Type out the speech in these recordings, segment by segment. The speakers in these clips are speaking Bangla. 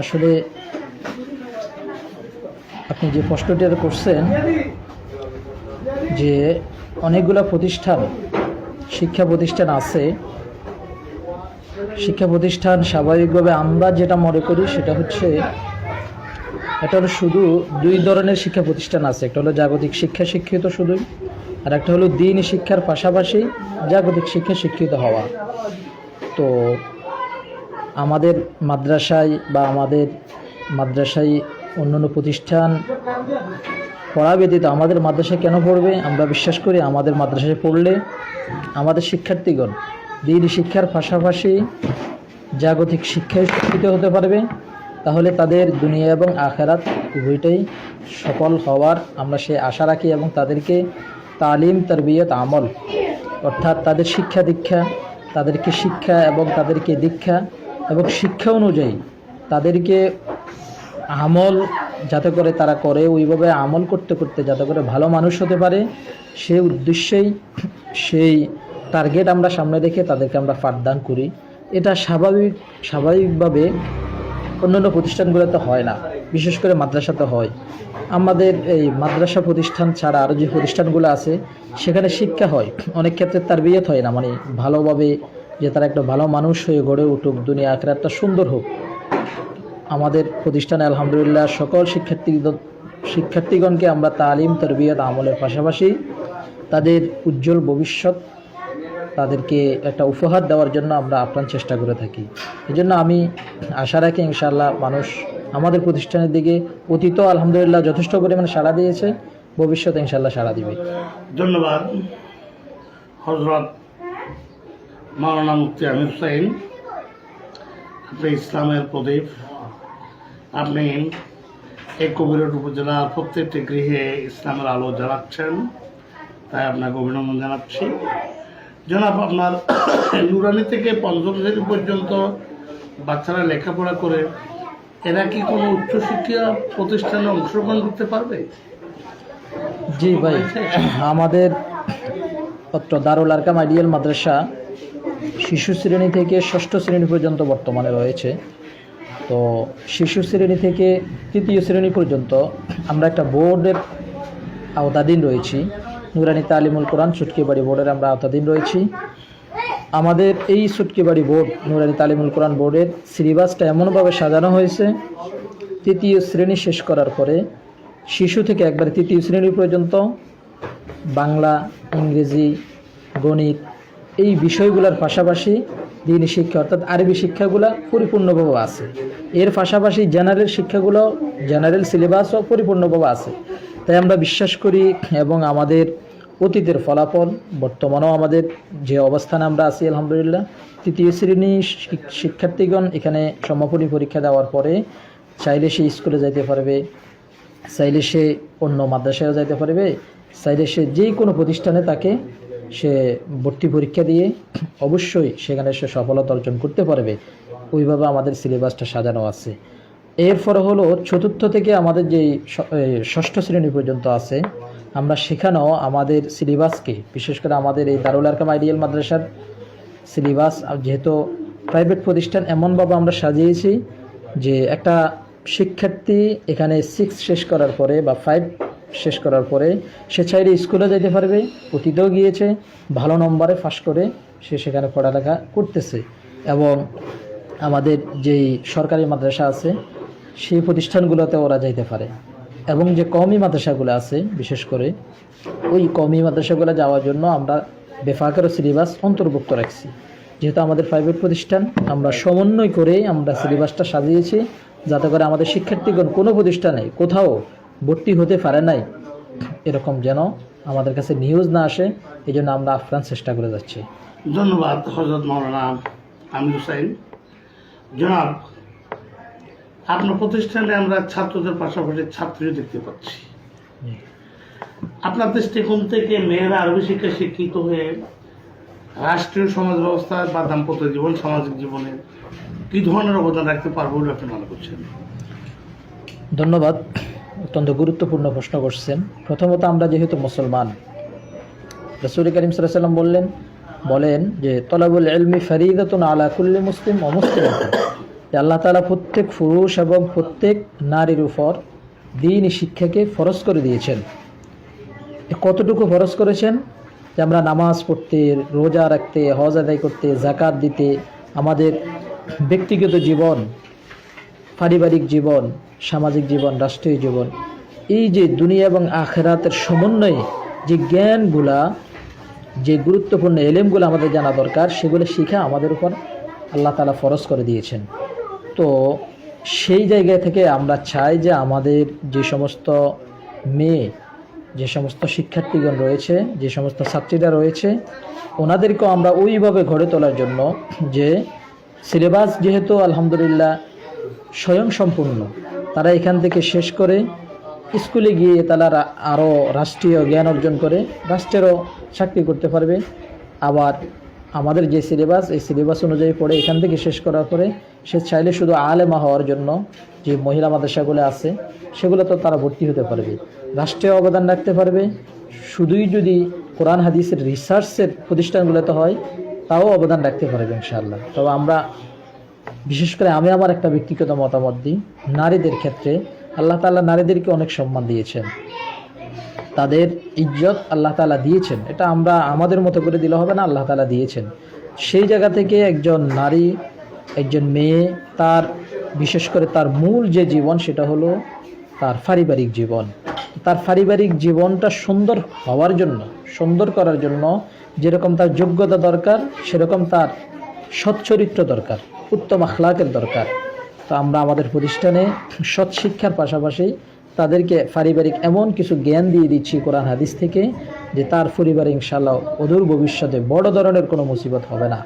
আসলে আপনি যে প্রশ্নটি করছেন, যে অনেকগুলো প্রতিষ্ঠান, শিক্ষা প্রতিষ্ঠান আছে। শিক্ষা প্রতিষ্ঠান স্বাভাবিকভাবে আমরা যেটা মনে করি সেটা হচ্ছে, এটা হলো শুধু দুই ধরনের শিক্ষা প্রতিষ্ঠান আছে। একটা হলো জাগতিক শিক্ষা শিক্ষিত শুধুই, আর একটা হলো দিন শিক্ষার পাশাপাশি জাগতিক শিক্ষা শিক্ষিত হওয়া। তো আমাদের মাদ্রাসায় বা আমাদের মাদ্রাসায় অন্যান্য প্রতিষ্ঠান পড়া ব্যতীত আমাদের মাদ্রাসায় কেন পড়বে? আমরা বিশ্বাস করি আমাদের মাদ্রাসায় পড়লে আমাদের শিক্ষার্থীগণ দিন শিক্ষার পাশাপাশি জাগতিক শিক্ষায় শিক্ষিত হতে পারবে। তাহলে তাদের দুনিয়া এবং আখেরাত উভয়টাই সফল হওয়ার আমরা সে আশা রাখি এবং তাদেরকে তালিম, তরবিয়ত, আমল অর্থাৎ তাদের শিক্ষা দীক্ষা, তাদেরকে শিক্ষা এবং তাদেরকে দীক্ষা এবং শিক্ষা অনুযায়ী তাদেরকে আমল যাতে করে তারা করে, ওইভাবে আমল করতে করতে যাতে করে ভালো মানুষ হতে পারে। সেই উদ্দেশ্যেই সেই টার্গেট আমরা সামনে রেখে তাদেরকে আমরা পাঠদান করি। এটা স্বাভাবিক, স্বাভাবিকভাবে অন্যান্য প্রতিষ্ঠানগুলোতে হয় না। বিশেষ করে মাদ্রাসাতে হয়। আমাদের এই মাদ্রাসা প্রতিষ্ঠান ছাড়া আরও যে প্রতিষ্ঠানগুলো আছে, সেখানে শিক্ষা হয়। অনেক ক্ষেত্রে তার বিয়েত হয় না মানে ভালোভাবে যে তারা একটা ভালো মানুষ হয়ে গড়ে উঠুক, দুনিয়া আখেরাতটা সুন্দর হোক। আমাদের প্রতিষ্ঠানে আলহামদুলিল্লাহ সকল শিক্ষার্থী শিক্ষার্থীগণকে আমরা তালিম, তরবিয়ত, আমলের পাশাপাশি তাদের উজ্জ্বল ভবিষ্যৎ তাদেরকে একটা উপহার দেওয়ার জন্য আমরা আপ্রাণ চেষ্টা করে থাকি। এই জন্য আমি আশা রাখি ইনশাআল্লাহ মানুষ আমাদের প্রতিষ্ঠানের দিকে অতীত আলহামদুলিল্লাহ যথেষ্ট পরিমাণে সাড়া দিয়েছে ভবিষ্যতে ইনশাআল্লাহ সাড়া দিবে। ধন্যবাদ। হজরত মাওলানা মুফতি আমির হুসাইন, আপনি ইসলামের প্রদীপ, আপনি এই কবিরট উপজেলার প্রত্যেকটি গৃহে ইসলামের আলো জ্বালাচ্ছেন, তাই আপনাকে অভিনন্দন জানাচ্ছি। জনাব, আপনার নুরানি থেকে পঞ্চম শ্রেণি পর্যন্ত বাচ্চারা লেখাপড়া করে, এরা কি কোনো উচ্চশিক্ষা প্রতিষ্ঠানে অংশগ্রহণ করতে পারবে? জি ভাই, আমাদের দারুল আরকাম আইডিয়াল মাদ্রাসা শিশু শ্রেণি থেকে ষষ্ঠ শ্রেণি পর্যন্ত বর্তমানে রয়েছে। তো শিশু শ্রেণি থেকে তৃতীয় শ্রেণি পর্যন্ত আমরা একটা বোর্ডের আওতাধীন রয়েছি। নুরানি তালিমুল কোরআন চুটকিবাড়ি বোর্ডের আমরা আওতাধীন রয়েছি। আমাদের এই চুটকিবাড়ি বোর্ড, নুরানি তালিমুল কোরআন বোর্ডের সিলেবাসটা এমনভাবে সাজানো হয়েছে, তৃতীয় শ্রেণি শেষ করার পরে শিশু থেকে একবারে তৃতীয় শ্রেণি পর্যন্ত বাংলা, ইংরেজি, গণিত এই বিষয়গুলোর পাশাপাশি দিনী শিক্ষা, অর্থাৎ আরবি শিক্ষাগুলো পরিপূর্ণভাবে আছে। এর পাশাপাশি জেনারেল শিক্ষাগুলো জেনারেল সিলেবাসও পরিপূর্ণভাবে আছে। তাই আমরা বিশ্বাস করি এবং আমাদের অতীতের ফলাফল, বর্তমানেও আমাদের যে অবস্থানে আমরা আছি, আলহামদুলিল্লাহ, তৃতীয় শ্রেণি শিক্ষার্থীগণ এখানে সমাপনী পরীক্ষা দেওয়ার পরে চাইলে সে স্কুলে যাইতে পারবে, চাইলে সে অন্য মাদ্রাসায়ও যাইতে পারবে, চাইলে সে যে কোনো প্রতিষ্ঠানে তাকে সে ভর্তি পরীক্ষা দিয়ে অবশ্যই সেখানে সে সফলতা অর্জন করতে পারবে। ওইভাবে আমাদের সিলেবাসটা সাজানো আছে। এরপরে হলো চতুর্থ থেকে আমাদের যে ষষ্ঠ শ্রেণি পর্যন্ত আছে, আমরা সেখানেও আমাদের সিলেবাসকে, বিশেষ করে আমাদের এই দারুল আরকাম আইডিয়াল মাদ্রাসার সিলেবাস যেহেতু প্রাইভেট প্রতিষ্ঠান এমনভাবে আমরা সাজিয়েছি যে একটা শিক্ষার্থী এখানে সিক্স শেষ করার পরে বা ফাইভ শেষ করার পরে সে চাইলে স্কুলে যেতে পারবে, অতীতেও গিয়েছে, ভালো নম্বরে ফাঁস করে সে সেখানে পড়ালেখা করতেছে। এবং আমাদের যেই সরকারি মাদ্রাসা আছে, সেই প্রতিষ্ঠানগুলোতে ওরা যাইতে পারে। এবং যে কমই মাদ্রাসাগুলো আছে, বিশেষ করে, ওই কমই মাদ্রাসাগুলো যাওয়ার জন্য আমরা বেফাকের সিলেবাস অন্তর্ভুক্ত রাখছি। যেহেতু আমাদের প্রাইভেট প্রতিষ্ঠান, আমরা সমন্বয় করে আমরা সিলেবাসটা সাজিয়েছি, যাতে করে আমাদের শিক্ষার্থীগণ কোনো প্রতিষ্ঠানে কোথাও ভর্তি হতে পারে নাই এরকম যেন আমাদের কাছে নিউজ না আসে এই জন্য আমরা আপ্রাণ চেষ্টা করে যাচ্ছি। ধন্যবাদ হজরত মৌলানা আমির হুসাইন জনাব আপনার প্রতিষ্ঠানে আমরা ছাত্রদের পাশাপাশি ছাত্রীও দেখতে পাচ্ছি। আপনার দৃষ্টিকোণ থেকে মেয়েরা আরবি শিক্ষা শিক্ষিত হয়ে রাষ্ট্রীয় সমাজ ব্যবস্থা বা দাম্পত্য জীবন সামাজিক জীবনে কি ধরনের অবদান রাখতে পারব বলে আপনি মনে করছেন? ধন্যবাদ। অত্যন্ত গুরুত্বপূর্ণ প্রশ্ন করছেন। প্রথমত আমরা যেহেতু মুসলমান, রসুল করিম সাল্লাম বললেন, বলেন যে, তলাবুল এলমি ফরিদাতুন আলা কুল্লি মুসলিম ও মুসলিম। যে আল্লাহ তালা প্রত্যেক পুরুষ এবং প্রত্যেক নারীর উপর দিন শিক্ষাকে ফরজ করে দিয়েছেন। কতটুকু ফরজ করেছেন? যে আমরা নামাজ পড়তে, রোজা রাখতে, হজ আদায় করতে জাকাত দিতে, আমাদের ব্যক্তিগত জীবন পারিবারিক জীবন, সামাজিক জীবন, রাষ্ট্রীয় জীবন, এই যে দুনিয়া এবং আখেরাতের সমন্বয়ে যে জ্ঞানগুলা, যে গুরুত্বপূর্ণ এলেমগুলো আমাদের জানা দরকার, সেগুলো শিখা আমাদের উপর আল্লাহ তালা ফরজ করে দিয়েছেন। তো সেই জায়গা থেকে আমরা চাই যে আমাদের যে সমস্ত মেয়ে, যে সমস্ত শিক্ষার্থীগণ রয়েছে, যে সমস্ত ছাত্রীরা রয়েছে, ওনাদেরকেও আমরা ওইভাবে গড়ে তোলার জন্য যে সিলেবাস যেহেতু আলহামদুলিল্লাহ স্বয়ং সম্পূর্ণ তারা এখান থেকে শেষ করে স্কুলে গিয়ে তারা আরও রাষ্ট্রীয় জ্ঞান অর্জন করে, রাষ্ট্রেরও চাকরি করতে পারবে। আবার আমাদের যে সিলেবাস, এই সিলেবাস অনুযায়ী পড়ে এখান থেকে শেষ করার পরে সে চাইলে শুধু আলেমা হওয়ার জন্য যে মহিলা মাদ্রাসাগুলো আছে, সেগুলো তো তারা ভর্তি হতে পারবে। রাষ্ট্রীয় অবদান রাখতে পারবে। শুধুই যদি কোরআন, হাদিসের রিসার্চের প্রতিষ্ঠানগুলোতে হয়, তাও অবদান রাখতে পারবে ইনশাআল্লাহ। তবে আমরা বিশেষ করে আমি আমার একটা ব্যক্তিগত মতামত দিই। নারীদের ক্ষেত্রে আল্লাহ তাআলা নারীদেরকে অনেক সম্মান দিয়েছেন। তাদের ইজ্জত আল্লাহ তাআলা দিয়েছেন। এটা আমরা আমাদের মতো করে দিলে হবে না, আল্লাহ তালা দিয়েছেন। সেই জায়গা থেকে একজন নারী, একজন মেয়ে, তার বিশেষ করে তার মূল যে জীবন সেটা হলো তার পারিবারিক জীবন। তার পারিবারিক জীবনটা সুন্দর হওয়ার জন্য, সুন্দর করার জন্য যেরকম তার যোগ্যতা দরকার, সেরকম তার সচ্চরিত্র দরকার। উত্তম আখলাকের দরকার। তো আমরা আমাদের প্রতিষ্ঠানে সৎ শিক্ষার পাশাপাশি তাদেরকে পারিবারিক এমন কিছু জ্ঞান দিয়ে দিচ্ছি কোরআন হাদিস থেকে, যে তার পরিবারে ইনশাল্লাহ অদূর ভবিষ্যতে বড় ধরনের কোনো মুসিবত হবে না।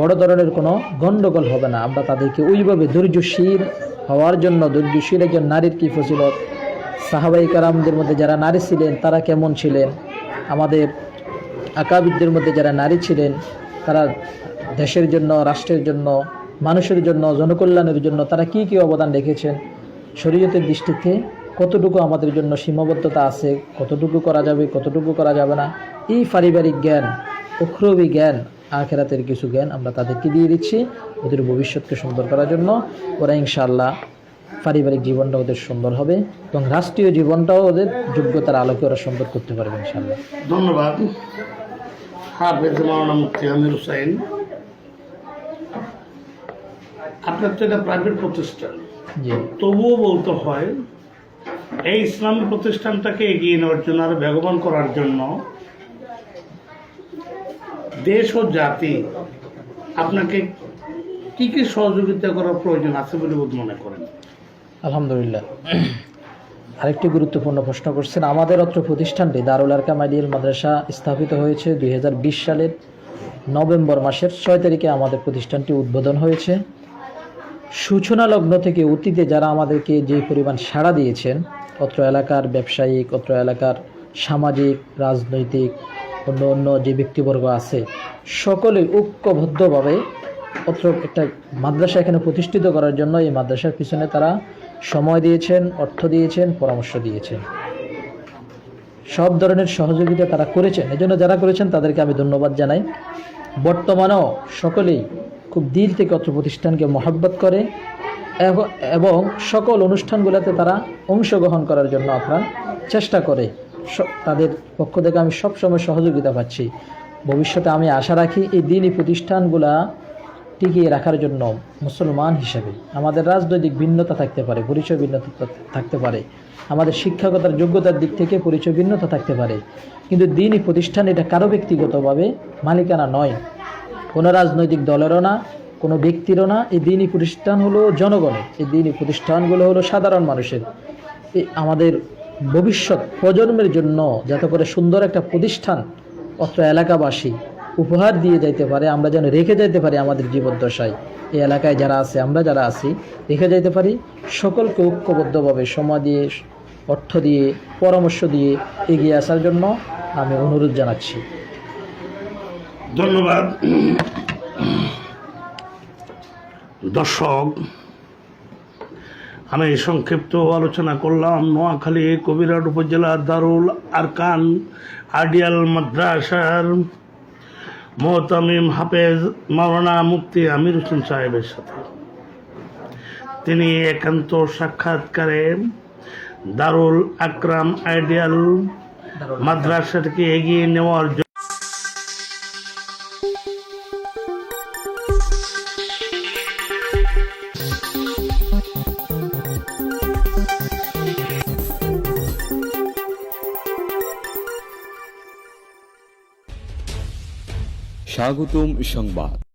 বড় ধরনের কোনো গণ্ডগোল হবে না। আমরা তাদেরকে ওইভাবে ধৈর্যশীল হওয়ার জন্য, ধৈর্যশীল একজন নারীর কী ফজিলত? সাহাবাই কারামদের মধ্যে যারা নারী ছিলেন, তারা কেমন ছিলেন? আমাদের আকাবিদদের মধ্যে যারা নারী ছিলেন তারা দেশের জন্য, রাষ্ট্রের জন্য, মানুষের জন্য, জনকল্যাণের জন্য তারা কি কি অবদান রেখেছেন? শরীয়তের দৃষ্টিতে কতটুকু আমাদের জন্য সীমাবদ্ধতা আছে, কতটুকু করা যাবে, কতটুকু করা যাবে না? এই পারিবারিক জ্ঞান উখরবি জ্ঞান, আখেরাতের কিছু জ্ঞান আমরা তাদেরকে দিয়ে দিচ্ছি ওদের ভবিষ্যৎকে সুন্দর করার জন্য। ওরা ইনশাআল্লাহ পারিবারিক জীবনটা ওদের সুন্দর হবে এবং রাষ্ট্রীয় জীবনটাও ওদের যোগ্যতার আলোকে ওরা সুন্দর করতে পারবে ইনশাআল্লাহ। ধন্যবাদ। হাফেজ মাওলানা মুফতি আমির হুসাইন। আপনার তো এটা প্রাইভেট প্রতিষ্ঠান। তবুও বলতে হয় এই ইসলাম প্রতিষ্ঠানটাকে এগিয়ে নেওয়ার জন্য আরও বেগবান করার জন্য দেশ ও জাতি আপনাকে কি কি সহযোগিতা করার প্রয়োজন আছে বলে বোধ মনে করেন? আলহামদুলিল্লাহ। আরেকটি গুরুত্বপূর্ণ প্রশ্ন করছেন, আমাদের অত্র প্রতিষ্ঠানটি দারুল আরকাম আইডিয়াল মাদ্রাসা স্থাপিত হয়েছে দুই হাজার বিশ সালের নভেম্বর মাসের ছয় তারিখে আমাদের প্রতিষ্ঠানটি উদ্বোধন হয়েছে। সূচনা লগ্ন থেকে অতীতে যারা আমাদেরকে যে পরিমাণ সাড়া দিয়েছেন, অত্র এলাকার ব্যবসায়িক, অত্র এলাকার সামাজিক, রাজনৈতিক, অন্য অন্য যে ব্যক্তিবর্গ আছে সকলে ঐক্যবদ্ধভাবে অত্র একটা মাদ্রাসা এখানে প্রতিষ্ঠিত করার জন্য এই মাদ্রাসার পিছনে তারা সময় দিয়েছেন, অর্থ দিয়েছেন, পরামর্শ দিয়েছেন। সব ধরনের সহযোগিতা তারা করেছেন। এজন্য যারা করেছেন তাদেরকে আমি ধন্যবাদ জানাই। বর্তমানেও সকলেই খুব দিল থেকে অত্র প্রতিষ্ঠানকে মহাব্বত করে এবং সকল অনুষ্ঠানগুলোতে তারা অংশগ্রহণ করার জন্য আপনার চেষ্টা করে। তাদের পক্ষ থেকে আমি সবসময় সহযোগিতা পাচ্ছি। ভবিষ্যতে আমি আশা রাখি এই দিনই প্রতিষ্ঠানগুলা টিকিয়ে রাখার জন্য মুসলমান হিসেবে আমাদের রাজনৈতিক ভিন্নতা থাকতে পারে, পরিচয় ভিন্নতা থাকতে পারে, আমাদের শিক্ষাগতার যোগ্যতার দিক থেকে পরিচয় ভিন্নতা থাকতে পারে। কিন্তু দিনই প্রতিষ্ঠান এটা কারও ব্যক্তিগতভাবে মালিকানা নয়। কোনো রাজনৈতিক দলেরও না, কোনো ব্যক্তিরও না, এই দিনই প্রতিষ্ঠান হলো জনগণের, এই দিনই প্রতিষ্ঠানগুলো হলো সাধারণ মানুষের। আমাদের ভবিষ্যৎ প্রজন্মের জন্য যাতে করে সুন্দর একটা প্রতিষ্ঠান, অত্র এলাকাবাসী উপহার দিয়ে যাইতে পারে, আমরা যেন রেখে যাইতে পারি আমাদের জীবদ্দশায়। এই এলাকায় যারা আছে, আমরা যারা আছি, রেখে যাইতে পারি, সকলকে ঐক্যবদ্ধভাবে সময় দিয়ে, অর্থ দিয়ে, পরামর্শ দিয়ে এগিয়ে আসার জন্য আমি অনুরোধ জানাচ্ছি। ধন্যবাদ। দর্শক, আমি সংক্ষিপ্ত আলোচনা করলাম নোয়াখালী কবিরাট উপজেলার দারুল আরকান আডিয়াল মাদ্রাসার মোহতামিম হাফেজ মাওলানা মুফতি আমির হোসেন সাহেবের সাথে। তিনি একান্ত সাক্ষাৎকারে দারুল আকরাম আইডিয়াল মাদ্রাসাটিকে এগিয়ে নেওয়ার স্বাগতম সংবাদ।